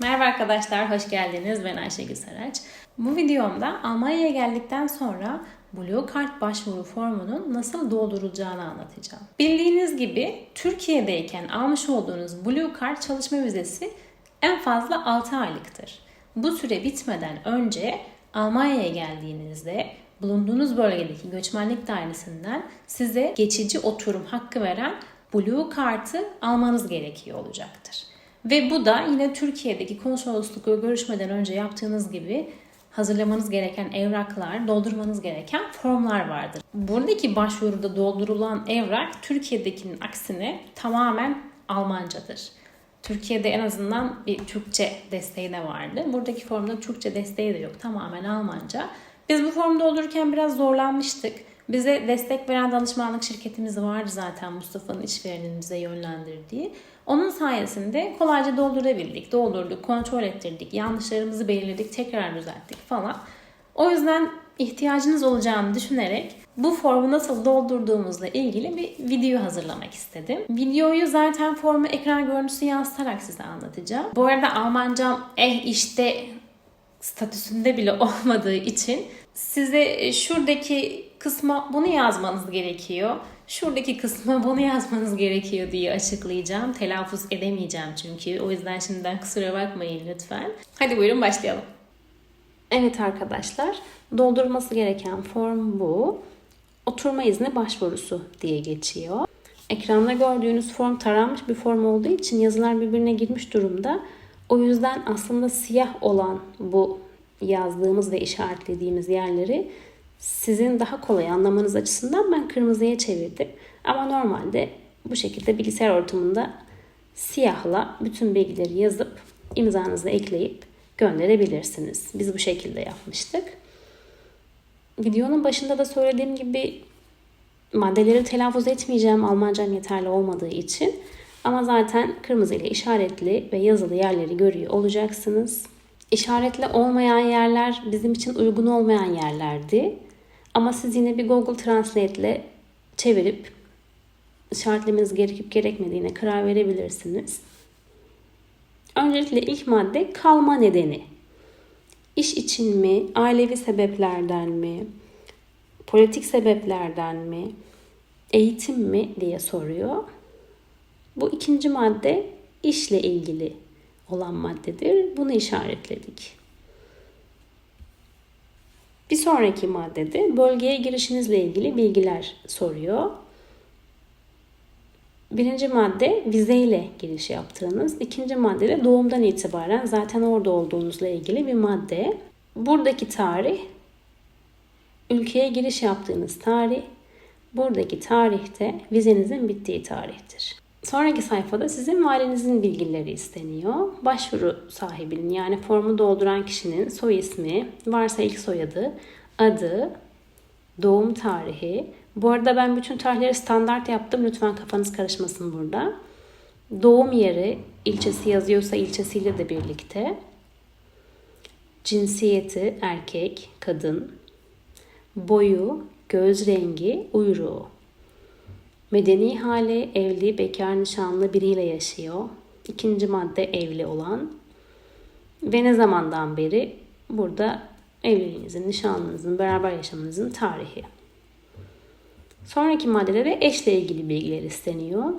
Merhaba arkadaşlar, hoş geldiniz. Ben Ayşegül Saraç. Bu videomda Almanya'ya geldikten sonra Blue Card başvuru formunun nasıl doldurulacağını anlatacağım. Bildiğiniz gibi Türkiye'deyken almış olduğunuz Blue Card çalışma vizesi en fazla 6 aylıktır. Bu süre bitmeden önce Almanya'ya geldiğinizde bulunduğunuz bölgedeki göçmenlik dairesinden size geçici oturum hakkı veren Blue Card'ı almanız gerekiyor olacaktır. Ve bu da yine Türkiye'deki konsoloslukla görüşmeden önce yaptığınız gibi hazırlamanız gereken evraklar, doldurmanız gereken formlar vardır. Buradaki başvuruda doldurulan evrak Türkiye'dekinin aksine tamamen Almancadır. Türkiye'de en azından bir Türkçe desteği de vardı. Buradaki formda Türkçe desteği de yok. Tamamen Almanca. Biz bu formu doldururken biraz zorlanmıştık. Bize destek veren danışmanlık şirketimiz vardı zaten Mustafa'nın işverenin bize yönlendirdiği. Onun sayesinde kolayca doldurabildik. Doldurduk, kontrol ettirdik, yanlışlarımızı belirledik, tekrar düzelttik falan. O yüzden ihtiyacınız olacağını düşünerek bu formu nasıl doldurduğumuzla ilgili bir video hazırlamak istedim. Videoyu zaten formu ekran görüntüsü yansıtarak size anlatacağım. Bu arada Almancam eh işte statüsünde bile olmadığı için size şuradaki kısma bunu yazmanız gerekiyor. Şuradaki kısma bunu yazmanız gerekiyor diye açıklayacağım. Telaffuz edemeyeceğim çünkü. O yüzden şimdiden kusura bakmayın lütfen. Hadi buyurun başlayalım. Evet arkadaşlar, doldurması gereken form bu. Oturma izni başvurusu diye geçiyor. Ekranda gördüğünüz form taranmış bir form olduğu için yazılar birbirine girmiş durumda. O yüzden aslında siyah olan bu yazdığımız ve işaretlediğimiz yerleri sizin daha kolay anlamanız açısından ben kırmızıya çevirdim. Ama normalde bu şekilde bilgisayar ortamında siyahla bütün bilgileri yazıp imzanızı ekleyip gönderebilirsiniz. Biz bu şekilde yapmıştık. Videonun başında da söylediğim gibi maddeleri telaffuz etmeyeceğim Almancam yeterli olmadığı için. Ama zaten kırmızı ile işaretli ve yazılı yerleri görüyor olacaksınız. İşaretli olmayan yerler bizim için uygun olmayan yerlerdi. Ama siz yine bir Google Translate ile çevirip işaretlemeniz gerekip gerekmediğine karar verebilirsiniz. Öncelikle ilk madde kalma nedeni. İş için mi, ailevi sebeplerden mi, politik sebeplerden mi, eğitim mi diye soruyor. Bu ikinci madde işle ilgili olan maddedir. Bunu işaretledik. Bir sonraki maddede bölgeye girişinizle ilgili bilgiler soruyor. Birinci madde vizeyle giriş yaptığınız. İkinci madde de doğumdan itibaren zaten orada olduğunuzla ilgili bir madde. Buradaki tarih ülkeye giriş yaptığınız tarih. Buradaki tarihte vizenizin bittiği tarihtir. Sonraki sayfada sizin valenizin bilgileri isteniyor. Başvuru sahibinin yani formu dolduran kişinin soy ismi, varsa ilk soyadı, adı, doğum tarihi. Bu arada ben bütün tarihleri standart yaptım. Lütfen kafanız karışmasın burada. Doğum yeri, ilçesi yazıyorsa ilçesiyle de birlikte. Cinsiyeti erkek, kadın. Boyu, göz rengi, uyruğu. Medeni hali evli, bekar, nişanlı biriyle yaşıyor. İkinci madde evli olan. Ve ne zamandan beri burada evliliğinizin, nişanlınızın, beraber yaşamanızın tarihi. Sonraki maddede de eşle ilgili bilgiler isteniyor.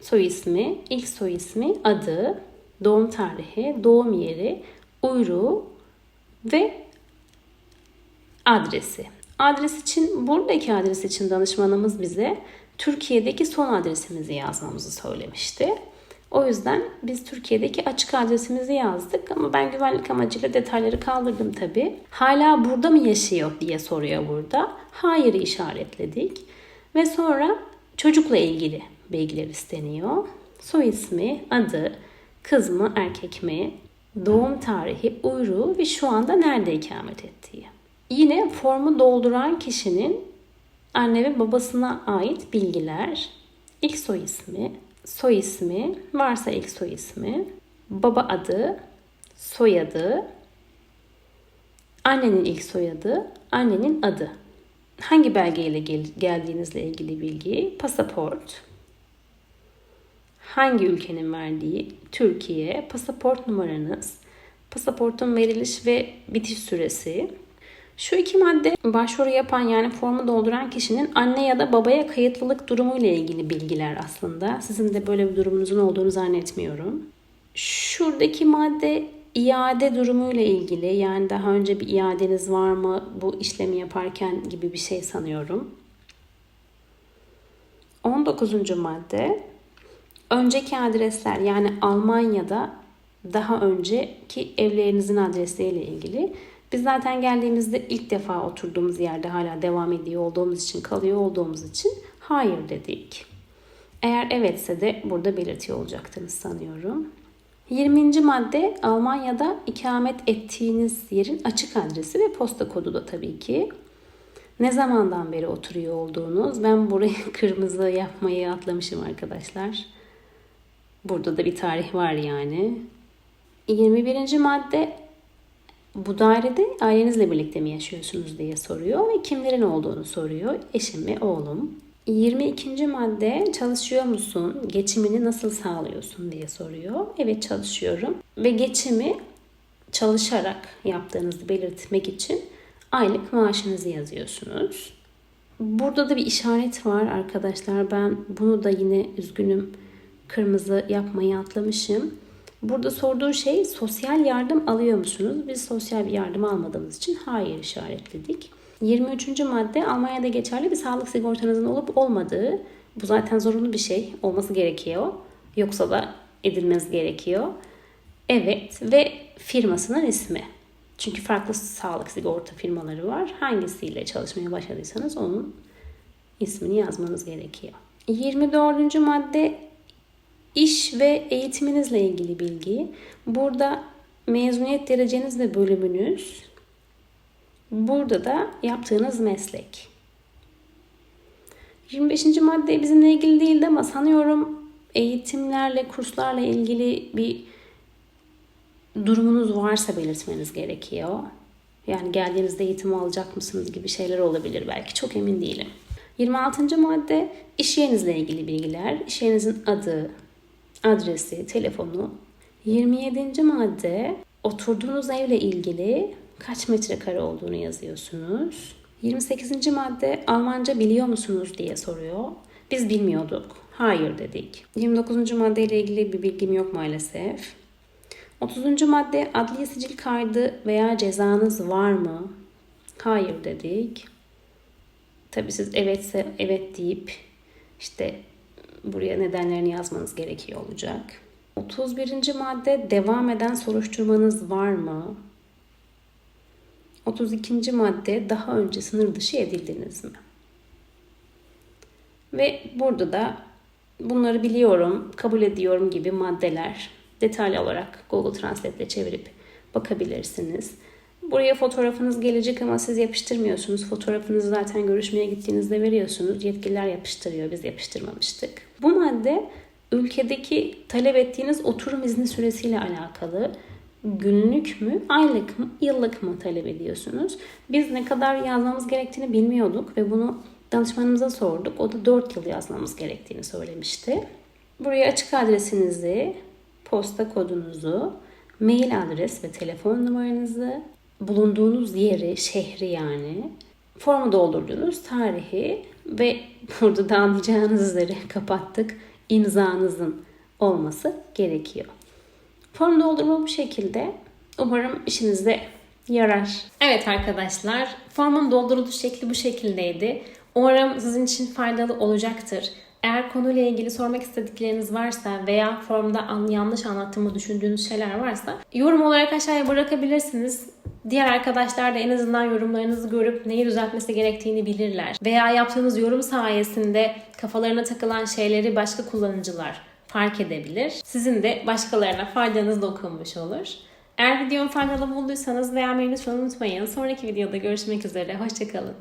Soy ismi, ilk soy ismi, adı, doğum tarihi, doğum yeri, uyruğu ve adresi. Adres için, buradaki adres için danışmanımız bize Türkiye'deki son adresimizi yazmamızı söylemişti. O yüzden biz Türkiye'deki açık adresimizi yazdık ama ben güvenlik amacıyla detayları kaldırdım tabi. Hala burada mı yaşıyor diye soruyor burada. Hayır'ı işaretledik. Ve sonra çocukla ilgili bilgiler isteniyor. Soy ismi, adı, kız mı, erkek mi, doğum tarihi, uyruğu ve şu anda nerede ikamet ettiği. Yine formu dolduran kişinin anne ve babasına ait bilgiler, ilk soy ismi, soy ismi, varsa ilk soy ismi, baba adı, soyadı, annenin ilk soyadı, annenin adı. Hangi belgeyle gel- geldiğinizle ilgili bilgi, pasaport, hangi ülkenin verdiği, Türkiye, pasaport numaranız, pasaportun veriliş ve bitiş süresi. Şu iki madde başvuru yapan yani formu dolduran kişinin anne ya da babaya kayıtlılık durumu ile ilgili bilgiler aslında. Sizin de böyle bir durumunuzun olduğunu zannetmiyorum. Şuradaki madde iade durumu ile ilgili yani daha önce bir iadeniz var mı bu işlemi yaparken gibi bir şey sanıyorum. 19. madde önceki adresler yani Almanya'da daha önceki evlerinizin adresleriyle ilgili. Biz zaten geldiğimizde ilk defa oturduğumuz yerde hala devam ediyor olduğumuz için, kalıyor olduğumuz için hayır dedik. Eğer evetse de burada belirtiyor olacaktınız sanıyorum. 20. madde Almanya'da ikamet ettiğiniz yerin açık adresi ve posta kodu da tabii ki. Ne zamandan beri oturuyor olduğunuz. Ben burayı kırmızı yapmayı atlamışım arkadaşlar. Burada da bir tarih var yani. 21. madde bu dairede ailenizle birlikte mi yaşıyorsunuz diye soruyor ve kimlerin olduğunu soruyor. Eşim ve oğlum. 22. madde çalışıyor musun? Geçimini nasıl sağlıyorsun diye soruyor. Evet çalışıyorum ve geçimi çalışarak yaptığınızı belirtmek için aylık maaşınızı yazıyorsunuz. Burada da bir işaret var arkadaşlar. Ben bunu da yine üzgünüm kırmızı yapmayı atlamışım. Burada sorduğu şey sosyal yardım alıyor musunuz? Biz sosyal bir yardım almadığımız için hayır işaretledik. 23. madde Almanya'da geçerli bir sağlık sigortanızın olup olmadığı. Bu zaten zorunlu bir şey. Olması gerekiyor. Yoksa da edilmesi gerekiyor. Evet ve firmasının ismi. Çünkü farklı sağlık sigorta firmaları var. Hangisiyle çalışmaya başladıysanız onun ismini yazmanız gerekiyor. 24. madde iş ve eğitiminizle ilgili bilgi. Burada mezuniyet dereceniz ve bölümünüz. Burada da yaptığınız meslek. 25. madde bizimle ilgili değildi ama sanıyorum eğitimlerle, kurslarla ilgili bir durumunuz varsa belirtmeniz gerekiyor. Yani geldiğinizde eğitim alacak mısınız gibi şeyler olabilir belki. Çok emin değilim. 26. madde iş yerinizle ilgili bilgiler. İş yerinizin adı, adresi, telefonu. 27. madde oturduğunuz evle ilgili kaç metrekare olduğunu yazıyorsunuz. 28. madde Almanca biliyor musunuz diye soruyor. Biz bilmiyorduk. Hayır dedik. 29. madde ile ilgili bir bilgim yok maalesef. 30. madde adliye sicil kaydı veya cezanız var mı? Hayır dedik. Tabii siz evetse evet deyip işte buraya nedenlerini yazmanız gerekiyor olacak. 31. madde devam eden soruşturmanız var mı? 32. madde daha önce sınır dışı edildiniz mi? Ve burada da bunları biliyorum, kabul ediyorum gibi maddeler detaylı olarak Google Translate çevirip bakabilirsiniz. Buraya fotoğrafınız gelecek ama siz yapıştırmıyorsunuz. Fotoğrafınızı zaten görüşmeye gittiğinizde veriyorsunuz. Yetkililer yapıştırıyor, biz yapıştırmamıştık. Bu madde ülkedeki talep ettiğiniz oturum izni süresiyle alakalı. Günlük mü, aylık mı, yıllık mı talep ediyorsunuz? Biz ne kadar yazmamız gerektiğini bilmiyorduk ve bunu danışmanımıza sorduk. O da 4 yıl yazmamız gerektiğini söylemişti. Buraya açık adresinizi, posta kodunuzu, mail adres ve telefon numaranızı, bulunduğunuz yeri, şehri yani, formu doldurduğunuz tarihi ve burada da anlayacağınız üzere kapattık. imzanızın olması gerekiyor. Form doldurma bu şekilde. Umarım işinizde yarar. Evet arkadaşlar, formun dolduruluş şekli bu şekildeydi. Umarım sizin için faydalı olacaktır. Eğer konuyla ilgili sormak istedikleriniz varsa veya formda an, yanlış anlattığımı düşündüğünüz şeyler varsa yorum olarak aşağıya bırakabilirsiniz. Diğer arkadaşlar da en azından yorumlarınızı görüp neyi düzeltmesi gerektiğini bilirler. Veya yaptığınız yorum sayesinde kafalarına takılan şeyleri başka kullanıcılar fark edebilir. Sizin de başkalarına faydanız dokunmuş olur. Eğer videomu faydalı bulduysanız beğenmeyi lütfen unutmayın. Sonraki videoda görüşmek üzere. Hoşçakalın.